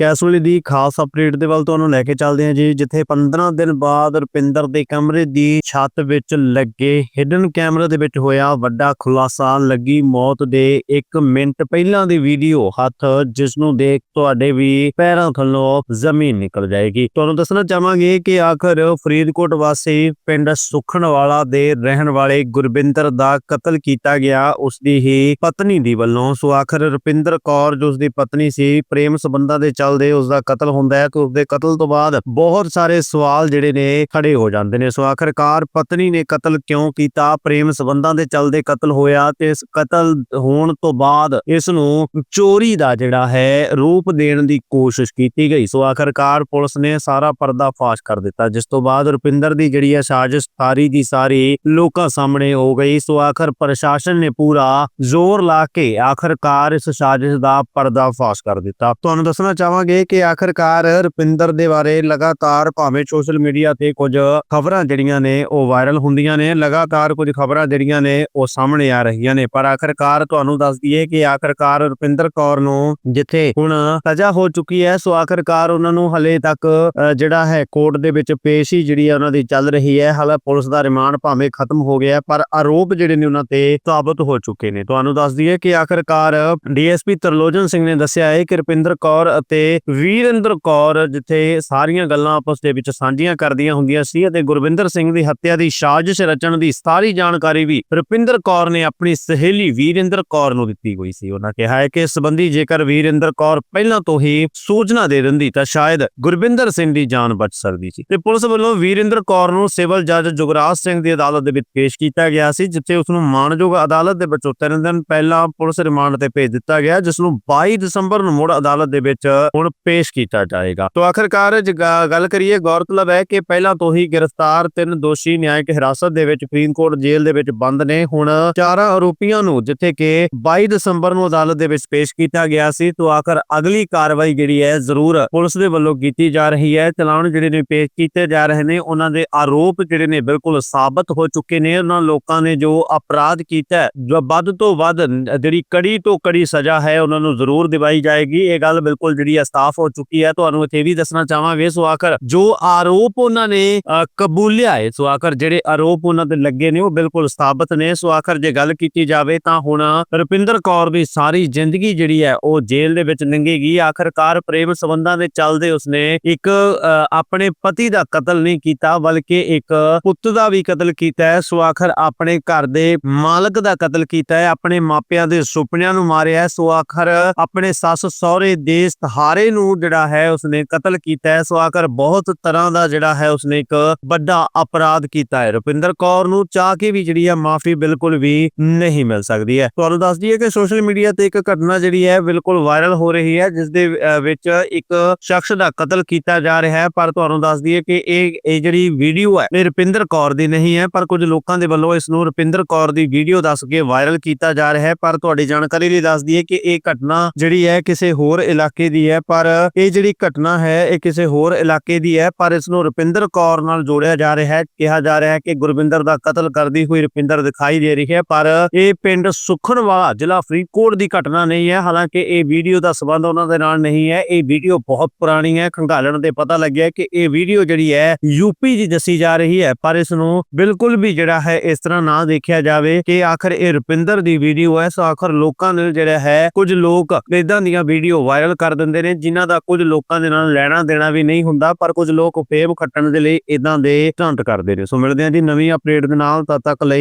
ਕੈਸੂਅਲੀ ਦੀ ਖਾਸ ਅਪਡੇਟ ਦੇ ਵੱਲ ਤੁਹਾਨੂੰ ਲੈ ਕੇ ਚੱਲਦੇ ਹਾਂ ਜੀ, ਜਿੱਥੇ 15 ਦਿਨ ਬਾਅਦ ਰੁਪਿੰਦਰ ਦੇ ਕਮਰੇ ਦੀ ਛੱਤ ਵਿੱਚ ਲੱਗੇ ਹਿਡਨ ਕੈਮਰੇ ਦੇ ਵਿੱਚ ਹੋਇਆ ਵੱਡਾ ਖੁਲਾਸਾ। ਲੱਗੀ ਮੌਤ ਦੇ 1 ਮਿੰਟ ਪਹਿਲਾਂ ਦੀ ਵੀਡੀਓ ਹੱਥ ਜਿਸ ਨੂੰ ਦੇਖ ਤੁਹਾਡੇ ਵੀ ਪੈਰਾਂ ਥੱਲੋਂ ਜ਼ਮੀਨ ਨਿਕਲ ਜਾਏਗੀ। ਤੁਹਾਨੂੰ ਦੱਸਣਾ ਚਾਹਾਂਗੇ ਕਿ ਆਖਰ ਫਰੀਦਕੋਟ ਵਾਸੀ ਪਿੰਡ ਸੁਖਣਵਾਲਾ ਦੇ ਰਹਿਣ ਵਾਲੇ ਗੁਰਬਿੰਦਰ ਦਾ ਕਤਲ ਕੀਤਾ ਗਿਆ ਉਸ ਦੀ ਹੀ ਪਤਨੀ ਦੀ ਵੱਲੋਂ। ਸੋ ਆਖਰ ਰੁਪਿੰਦਰ ਕੌਰ, ਜੋ ਉਸ ਦੀ ਪਤਨੀ ਸੀ, ਪ੍ਰੇਮ ਸੰਬੰਧਾਂ ਦੇ ਚੱਲਦੇ ਉਸ ਦਾ ਕਤਲ ਹੁੰਦਾ ਹੈ ਤੇ ਉਸ ਦੇ ਕਤਲ ਤੋਂ ਬਾਅਦ ਬਹੁਤ ਸਾਰੇ ਸਵਾਲ ਜਿਹੜੇ ਨੇ ਖੜੇ ਹੋ ਜਾਂਦੇ ਨੇ। ਸੋ ਆਖਰਕਾਰ ਪਤਨੀ ਨੇ ਕਤਲ ਕਿਉਂ ਕੀਤਾ? ਪ੍ਰੇਮ ਸੰਬੰਧਾਂ ਦੇ ਚੱਲਦੇ ਕਤਲ ਹੋਇਆ ਤੇ ਇਸ ਕਤਲ ਹੋਣ ਤੋਂ ਬਾਅਦ ਇਸ ਨੂੰ ਚੋਰੀ ਦਾ ਜਿਹੜਾ ਹੈ, ਰੂਪ ਦੇਣ ਦੀ ਕੋਸ਼ਿਸ਼ ਕੀਤੀ ਗਈ। ਸੋ ਆਖਰਕਾਰ ਪੁਲਿਸ ਨੇ ਸਾਰਾ ਪਰਦਾ ਫਾਸ਼ ਕਰ ਦਿੱਤਾ, ਜਿਸ ਤੋਂ ਬਾਅਦ ਰੁਪਿੰਦਰ ਦੀ ਜਿਹੜੀ ਹੈ ਸਾਜ਼ਿਸ਼ ਸਾਰੀ ਦੀ ਸਾਰੀ ਲੋਕਾਂ ਸਾਹਮਣੇ ਹੋ ਗਈ। ਸੋ ਆਖਰ ਪ੍ਰਸ਼ਾਸਨ ਨੇ ਪੂਰਾ ਜ਼ੋਰ ਲਾ ਕੇ ਆਖਰਕਾਰ ਇਸ ਸਾਜ਼ਿਸ਼ ਦਾ ਪਰਦਾ ਫਾਸ਼ ਕਰ ਦਿੱਤਾ। ਤੁਹਾਨੂੰ ਦੱਸਣਾ ਚਾਹਾਂਗੇ ਕਿ ਆਖਰਕਾਰ ਰੁਪਿੰਦਰ ਦੇ ਬਾਰੇ ਲਗਾਤਾਰ ਭਾਵੇਂ ਸੋਸ਼ਲ ਮੀਡੀਆ ਤੇ ਕੁਝ ਖਬਰਾਂ ਜਿਹੜੀਆਂ ਨੇ ਉਹ ਵਾਇਰਲ ਹੁੰਦੀਆਂ ਨੇ, ਲਗਾਤਾਰ ਕੁਝ ਖਬਰਾਂ ਜਿਹੜੀਆਂ ਨੇ ਉਹ ਸਾਹਮਣੇ ਆ ਰਹੀਆਂ ਨੇ। ਪਰ ਆਖਰਕਾਰ ਤੁਹਾਨੂੰ ਦੱਸ ਦਈਏ ਕਿ ਆਖਰਕਾਰ ਰੁਪਿੰਦਰ ਕੌਰ ਨੂੰ ਜਿੱਥੇ ਹੁਣ ਸਜ਼ਾ ਹੋ ਚੁੱਕੀ ਹੈ, ਸੋ ਆਖਰਕਾਰ ਉਹਨਾਂ ਨੂੰ ਹਲੇ ਤੱਕ ਜਿਹੜਾ ਹੈ ਕੋਰਟ ਦੇ ਵਿੱਚ ਪੇਸ਼ ਹੀ ਜਿਹੜੀ ਹੈ ਉਹਨਾਂ ਦੀ ਚੱਲ ਰਹੀ ਹੈ। ਹਾਲੇ ਪੁਲਿਸ ਦਾ ਰਿਮਾਂਡ ਭਾਵੇਂ ਖਤਮ ਹੋ ਗਿਆ, ਪਰ ਆਰੋਪ ਜਿਹੜੇ ਨੇ ਉਹਨਾਂ ਤੇ ਸਾਬਤ ਹੋ ਚੁੱਕੇ ਨੇ। ਤੁਹਾਨੂੰ ਦੱਸ ਦਈਏ ਕਿ ਆਖਰਕਾਰ ਡੀਐਸਪੀ ਤਰਲੋਚਨ ਸਿੰਘ ਨੇ ਦੱਸਿਆ ਹੈ ਕਿ ਰੁਪਿੰਦਰ ਕੌਰ ਅਤੇ ਵੀਰਿੰਦਰ ਕੌਰ, ਜਿੱਥੇ ਸਾਰੀਆਂ ਗੱਲਾਂ ਆਪਸ ਦੇ ਵਿੱਚ ਸਾਂਝੀਆਂ ਕਰਦੀਆਂ ਹੁੰਦੀਆਂ ਸੀ ਅਤੇ ਗੁਰਵਿੰਦਰ ਸਿੰਘ ਦੀ ਹੱਤਿਆ ਦੀ ਸਾਜ਼ਿਸ਼ ਰਚਣ ਦੀ ਸਾਰੀ ਜਾਣਕਾਰੀ ਵੀ ਰੁਪਿੰਦਰ ਕੌਰ ਨੇ ਆਪਣੀ ਸਹੇਲੀ ਵੀਰਿੰਦਰ ਕੌਰ ਨੂੰ ਦਿੱਤੀ ਹੋਈ ਸੀ। ਉਹਨਾਂ ਕਿਹਾ ਹੈ ਕਿ ਇਸ ਸੰਬੰਧੀ ਜੇਕਰ ਵੀਰਿੰਦਰ ਕੌਰ ਪਹਿਲਾਂ ਤੋਂ ਹੀ ਸੂਚਨਾ ਦੇ ਦਿੰਦੀ ਤਾਂ ਸ਼ਾਇਦ ਗੁਰਵਿੰਦਰ ਸਿੰਘ ਦੀ ਜਾਨ ਬਚ ਸਕਦੀ ਸੀ। ਤੇ ਪੁਲਿਸ ਵੱਲੋਂ ਵੀਰਿੰਦਰ ਕੌਰ ਨੂੰ ਸਿਵਲ ਜੱਜ ਜੁਗਰਾਜ ਸਿੰਘ ਦੀ ਅਦਾਲਤ ਦੇ ਵਿੱਚ ਪੇਸ਼ ਕੀਤਾ ਗਿਆ ਸੀ, ਜਿੱਥੇ ਉਸ ਨੂੰ ਮਾਣਯੋਗ ਅਦਾਲਤ ਦੇ ਵਿੱਚੋਂ ਤਿੰਨ ਦਿਨ ਪਹਿਲਾਂ ਪੁਲਿਸ ਰਿਮਾਂਡ ਤੇ ਭੇਜ ਦਿੱਤਾ ਗਿਆ, ਜਿਸ ਨੂੰ 22 ਦਸੰਬਰ ਨੂੰ ਮੁੜ ਅਦਾਲਤ ਦੇ ਵਿੱਚ ਹੁਣ ਪੇਸ਼ ਕੀਤਾ ਜਾਏਗਾ। ਤੋਂ ਆਖਰਕਾਰ ਗੱਲ ਕਰੀਏ, ਗੌਰਤਲਬ ਹੈ ਕਿ ਪਹਿਲਾਂ ਤੋਂ ਹੀ ਗ੍ਰਿਫਤਾਰ ਤਿੰਨ ਦੋਸ਼ੀ ਨਿਆਇਕ ਹਿਰਾਸਤ ਦੇ ਵਿੱਚ ਫਰੀਦਕੋਟ ਜੇਲ੍ਹ ਦੇ ਵਿੱਚ ਬੰਦ ਨੇ। ਹੁਣ ਚਾਰਾਂ ਆਰੋਪੀਆਂ ਨੂੰ ਜਿੱਥੇ ਕਿ 22 ਦਸੰਬਰ ਨੂੰ ਅਦਾਲਤ ਦੇ ਵਿੱਚ ਪੇਸ਼ ਕੀਤਾ ਗਿਆ ਸੀ, ਤੋਂ ਆਖਰ ਅਗਲੀ ਕਾਰਵਾਈ ਜਿਹੜੀ ਹੈ, ਜ਼ਰੂਰ ਪੁਲਿਸ ਦੇ ਵੱਲੋਂ ਕੀਤੀ ਜਾ ਰਹੀ ਹੈ। ਚਲਾਨ ਜਿਹੜੇ ਨੇ ਪੇਸ਼ ਕੀਤੇ ਜਾ ਰਹੇ ਨੇ, ਉਹਨਾਂ ਦੇ ਆਰੋਪ ਜਿਹੜੇ ਨੇ ਬਿਲਕੁਲ ਸਾਬਤ ਹੋ ਚੁੱਕੇ ਨੇ। ਉਹਨਾਂ ਲੋਕਾਂ ਨੇ ਜੋ ਅਪਰਾਧ ਕੀਤਾ ਜੋ ਵੱਧ ਤੋਂ ਵੱਧ, ਜਿਹੜੀ ਕੜੀ ਤੋਂ ਕੜੀ ਸਜ਼ਾ ਹੈ, ਉਹਨਾਂ ਨੂੰ ਜ਼ਰੂਰ ਦਿਵਾਈ ਜਾਏਗੀ। ਇਹ ਗੱਲ ਬਿਲਕੁਲ ਜਿਹੜੀ ਹੈ ਸਾਫ਼ ਹੋ ਚੁੱਕੀ ਹੈ। ਤੁਹਾਨੂੰ ਇੱਥੇ ਵੀ ਦੱਸਣਾ ਚਾਹਾਂਗੇ। ਸੋ ਆਖਰ ਜੋ ਆਰੋਪ ਉਹਨਾਂ ਨੇ ਕਬੂਲਿਆ ਹੈ। ਸੋ ਆਖਰ ਜਿਹੜੇ ਆਰੋਪ ਉਹਨਾਂ ਤੇ ਲੱਗੇ ਨੇ, ਉਹ ਬਿਲਕੁਲ ਸਾਬਤ ਨੇ। ਸੋ ਆਖਰ ਜੇ ਗੱਲ ਕੀਤੀ ਜਾਵੇ ਤਾਂ ਹੁਣ ਰੁਪਿੰਦਰ ਕੌਰ ਦੀ ਸਾਰੀ ਜ਼ਿੰਦਗੀ ਜਿਹੜੀ ਹੈ, ਉਹ ਜੇਲ੍ਹ ਦੇ ਵਿੱਚ ਲੰਘੇਗੀ। ਆਖਰਕਾਰ ਪ੍ਰੇਮ ਸੰਬੰਧਾਂ ਦੇ ਚੱਲਦੇ ਉਸਨੇ ਇੱਕ ਆਪਣੇ ਪਤੀ ਦਾ ਕਤਲ ਨਹੀਂ ਕੀਤਾ, ਬਲਕਿ ਇੱਕ ਪੁੱਤ ਦਾ ਵੀ ਕਤਲ ਕੀਤਾ ਹੈ। ਸੋ ਆਖਰ ਆਪਣੇ ਘਰ ਦੇ ਮਾਲਕ ਦਾ ਕਤਲ ਕੀਤਾ ਹੈ। ਆਪਣੇ ਮਾਪਿਆਂ ਦੇ ਸੁਪਨਿਆਂ ਨੂੰ ਮਾਰਿਆ ਸੋ ਆਖਰ ਆਪਣੇ ਸੱਸ ਸਹੁਰੇ ਦੇ ਸਹਾਰੇ ਨੂੰ ਜਿਹੜਾ ਹੈ ਉਸਨੇ ਕਤਲ ਕੀਤਾ ਹੈ। ਸੋ ਆਖਰ ਬਹੁਤ ਤਰ੍ਹਾਂ ਦਾ ਜਿਹੜਾ ਹੈ ਉਸਨੇ ਇੱਕ ਵੱਡਾ ਅਪਰਾਧ ਕੀਤਾ ਹੈ। ਰੁਪਿੰਦਰ ਕੌਰ ਨੂੰ ਚਾਹ ਕੇ ਵੀ ਜਿਹੜੀ ਹੈ ਮਾਫੀ ਬਿਲਕੁਲ ਵੀ ਨਹੀਂ ਮਿਲ ਸਕਦੀ ਹੈ। ਤੁਹਾਨੂੰ ਦੱਸ ਦਈਏ ਕਿ ਸੋਸ਼ਲ ਮੀਡੀਆ ਤੇ ਇੱਕ ਘਟਨਾ ਜਿਹੜੀ ਹੈ ਬਿਲਕੁਲ ਵਾਇਰਲ ਹੋ ਰਹੀ ਹੈ ਜਿਸ ਦੇ ਵਿੱਚ ਇੱਕ ਸ਼ਖਸ ਦਾ ਕਤਲ ਕੀਤਾ ਜਾ ਰਿਹਾ ਹੈ। ਪਰ ਤੁਹਾਨੂੰ ਦੱਸ ਦਈਏ ਕਿ ਇਹ ਇਹ ਜਿਹੜੀ ਵੀਡੀਓ ਹੈ, ਇਹ ਰੁਪਿੰਦਰ ਕੌਰ ਦੀ ਨਹੀਂ ਹੈ। ਪਰ ਕੁਝ ਲੋਕਾਂ ਦੇ ਵੱਲੋਂ ਇਸ ਨੂੰ ਰੁਪਿੰਦਰ ਕੌਰ ਦੀ ਵੀਡੀਓ ਦੱਸ ਕੇ ਵਾਇਰਲ ਕੀਤਾ ਜਾ ਰਿਹਾ ਹੈ। ਪਰ ਤੁਹਾਡੀ ਜਾਣਕਾਰੀ ਲਈ ਦੱਸ ਦਈਏ ਕਿ ਇਹ ਘਟਨਾ ਜਿਹੜੀ ਹੈ ਕਿਸੇ ਹੋਰ ਇਲਾਕੇ ਦੀ ਹੈ। ਪਰ ਇਹ ਜਿਹੜੀ ਘਟਨਾ ਹੈ, ਇਹ ਕਿਸੇ ਹੋਰ ਇਲਾਕੇ ਦੀ ਹੈ, ਪਰ ਇਸ ਨੂੰ ਰੁਪਿੰਦਰ ਕੌਰ ਨਾਲ ਜੋੜਿਆ ਜਾ ਰਿਹਾ ਹੈ। ਕਿਹਾ ਜਾ ਰਿਹਾ ਹੈ ਕਿ ਗੁਰਵਿੰਦਰ ਦਾ ਕਤਲ ਕਰਦੀ ਹੋਈ ਰੁਪਿੰਦਰ ਦਿਖਾਈ ਦੇ ਰਹੀ ਹੈ, ਪਰ ਇਹ ਪਿੰਡ ਸੁਖਣਵਾਲਾ ਜ਼ਿਲ੍ਹਾ ਫਰੀਦਕੋਟ ਦੀ ਘਟਨਾ ਨਹੀਂ ਹੈ। ਹਾਲਾਂਕਿ ਇਹ ਵੀਡੀਓ ਦਾ ਸਬੰਧ ਉਹਨਾਂ ਦੇ ਨਾਲ ਨਹੀਂ ਹੈ। ਇਹ ਵੀਡੀਓ ਬਹੁਤ ਪੁਰਾਣੀ ਹੈ। ਖੰਗਾਲਣ ਤੇ ਪਤਾ ਲੱਗਿਆ ਕਿ ਇਹ ਵੀਡੀਓ ਜਿਹੜੀ ਹੈ ਯੂਪੀ ਦੀ ਦੱਸੀ ਜਾ ਰਹੀ ਹੈ। ਪਰ ਇਸ ਨੂੰ ਬਿਲਕੁਲ ਵੀ ਜਿਹੜਾ ਹੈ, ਇਸ ਤਰ੍ਹਾਂ ਨਾ ਦੇਖਿਆ ਜਾਵੇ ਕਿ ਆਖਰ ਇਹ ਰੁਪਿੰਦਰ ਦੀ ਵੀਡੀਓ ਹੈ। ਸੋ ਆਖਰ ਲੋਕਾਂ ਨੇ ਜਿਹੜਾ ਹੈ, ਕੁਝ ਲੋਕ ਇਦਾਂ ਦੀਆਂ ਵੀਡੀਓ ਵਾਇਰਲ ਕਰ ਦਿੰਦੇ ਨੇ ਨੇ ਜਿਨ੍ਹਾਂ ਦਾ ਕੁਝ ਲੋਕਾਂ ਦੇ ਨਾਲ ਲੈਣਾ ਦੇਣਾ ਵੀ ਨਹੀਂ ਹੁੰਦਾ, ਪਰ ਕੁਝ ਲੋਕ ਫੇਮ ਖੱਟਣ ਦੇ ਲਈ ਇਦਾਂ ਦੇ ਢੰਟ ਕਰਦੇ ਨੇ। ਸੋ ਮਿਲਦੇ ਹਾਂ ਜੀ ਨਵੀਂ ਅਪਡੇਟ ਦੇ ਨਾਲ, ਤਦ ਤੱਕ ਲਈ